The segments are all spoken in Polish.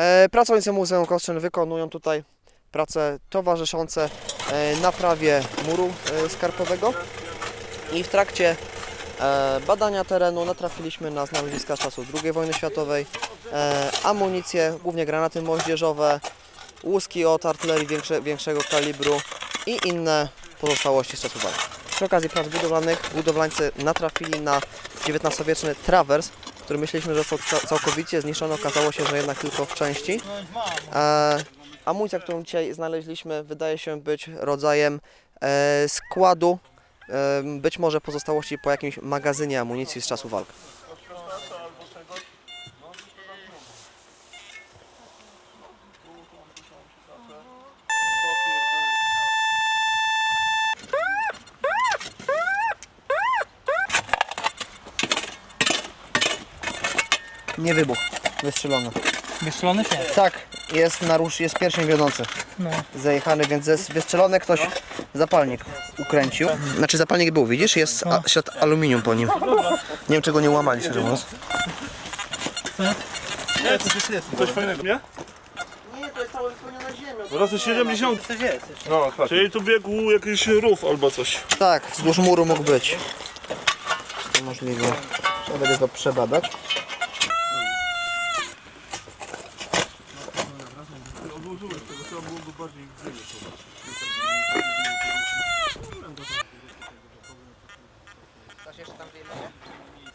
E, Pracownicy Muzeum Kostrzyn wykonują tutaj prace towarzyszące e, naprawie muru e, skarpowego i w trakcie badania terenu natrafiliśmy na znaleziska z czasów II wojny światowej, amunicję, głównie granaty moździerzowe, łuski od artylerii większe, większego kalibru i inne pozostałości z czasów walki. Przy okazji prac budowlanych budowlańcy natrafili na XIX-wieczny trawers, który myśleliśmy, że został ca- całkowicie zniszczony. Okazało się, że jednak tylko w części. E, amunicja, którą dzisiaj znaleźliśmy, wydaje się być rodzajem e, składu, e, być może pozostałości po jakimś magazynie amunicji z czasu walk. Nie wybuch, wystrzelony. Wystrzelony się? Tak, jest narusz, jest pierwszy wiodący. No. Zajechany, więc jest wystrzelony ktoś zapalnik ukręcił. Znaczy zapalnik był, widzisz? Jest a, ślad aluminium po nim. Nie wiem czego nie łamali, szczerze mówiąc. Coś fajnego, nie? Nie, to jest całe wypełnione ziemią. Razy 70. Coś jest. No, Czyli tu biegł jakiś rów albo coś. Tak, wzdłuż muru mógł być. Jest to możliwe. Trzeba będzie to przebadać.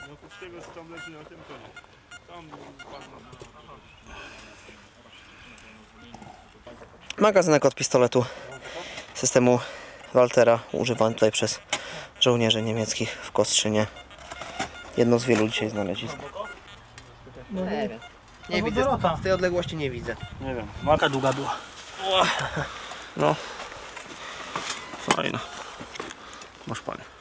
No oprócz tego, co tam leży na tym konie. Tam Magazynek od pistoletu systemu Waltera używany tutaj przez żołnierzy niemieckich w Kostrzynie. Jedno z wielu dzisiaj znalezisk. Nie wiem. Nie No, widzę. Z tej odległości nie widzę. Nie wiem. Marka długa była. No. Fajna. Masz panie.